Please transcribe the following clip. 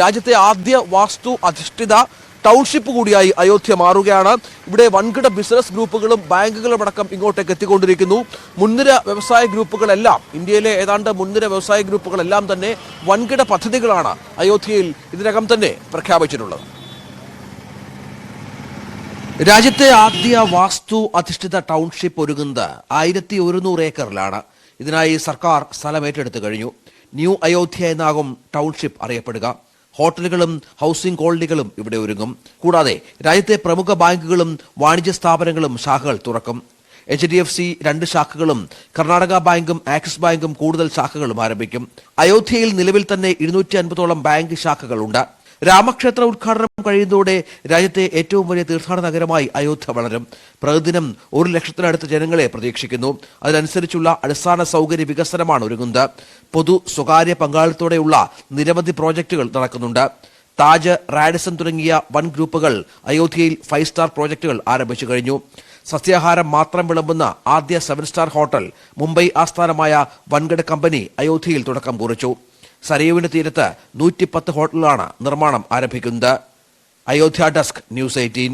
രാജ്യത്തെ ആദ്യ വാസ്തു അധിഷ്ഠിത ടൗൺഷിപ്പ് കൂടിയായി അയോധ്യ മാറുകയാണ്. ഇവിടെ വൻകിട ബിസിനസ് ഗ്രൂപ്പുകളും ബാങ്കുകളും അടക്കം ഇങ്ങോട്ടേക്ക് എത്തിക്കൊണ്ടിരിക്കുന്നു. മുൻനിര വ്യവസായ ഗ്രൂപ്പുകളെല്ലാം ഇന്ത്യയിലെ ഏതാണ്ട് മുൻനിര വ്യവസായ ഗ്രൂപ്പുകളെല്ലാം തന്നെ വൻകിട പദ്ധതികളാണ് അയോധ്യയിൽ ഇതിനകം തന്നെ പ്രഖ്യാപിച്ചിട്ടുള്ളത്. രാജ്യത്തെ ആദ്യ വാസ്തു അധിഷ്ഠിത ടൗൺഷിപ്പ് ഒരുങ്ങുന്നത് ആയിരത്തി ഒരുന്നൂറ് ഏക്കറിലാണ്. ഇതിനായി സർക്കാർ സ്ഥലം ഏറ്റെടുത്തു കഴിഞ്ഞു. ന്യൂ അയോധ്യ എന്നാകും ടൗൺഷിപ്പ് അറിയപ്പെടുക. ഹോട്ടലുകളും ഹൗസിംഗ് കോളനികളും ഇവിടെ ഒരുങ്ങും. കൂടാതെ രാജ്യത്തെ പ്രമുഖ ബാങ്കുകളും വാണിജ്യ സ്ഥാപനങ്ങളും ശാഖകൾ തുറക്കും. എച്ച് ഡി എഫ് സി രണ്ട് ശാഖകളും കർണാടക ബാങ്കും ആക്സിസ് ബാങ്കും കൂടുതൽ ശാഖകളും ആരംഭിക്കും. അയോധ്യയിൽ നിലവിൽ തന്നെ ഇരുന്നൂറ്റി അൻപതോളം ബാങ്ക് ശാഖകളുണ്ട്. രാമക്ഷേത്ര ഉദ്ഘാടനം കഴിയുന്നതോടെ രാജ്യത്തെ ഏറ്റവും വലിയ തീർത്ഥാടന നഗരമായി അയോധ്യ വളരും. പ്രതിദിനം ഒരു ലക്ഷത്തിനടുത്ത് ജനങ്ങളെ പ്രതീക്ഷിക്കുന്നു. അതിനനുസരിച്ചുള്ള അടിസ്ഥാന സൗകര്യ വികസനമാണ് ഒരുങ്ങുന്നത്. പൊതു സ്വകാര്യ പങ്കാളിത്തോടെയുള്ള നിരവധി പ്രോജക്റ്റുകൾ നടക്കുന്നുണ്ട്. താജ് റാഡിസൺ തുടങ്ങിയ വൻ ഗ്രൂപ്പുകൾ അയോധ്യയിൽ ഫൈവ് സ്റ്റാർ പ്രോജക്റ്റുകൾ ആരംഭിച്ചു കഴിഞ്ഞു. സസ്യാഹാരം മാത്രം വിളമ്പുന്ന ആദ്യ സെവൻ സ്റ്റാർ ഹോട്ടൽ മുംബൈ ആസ്ഥാനമായ വൻകിട കമ്പനി അയോധ്യയിൽ തുടക്കം കുറിച്ചു. സരയുവിന്റെ തീരത്ത് നൂറ്റിപ്പത്ത് ഹോട്ടലാണ് നിർമ്മാണം ആരംഭിക്കുന്നത്. Ayodhya desk news eighteen.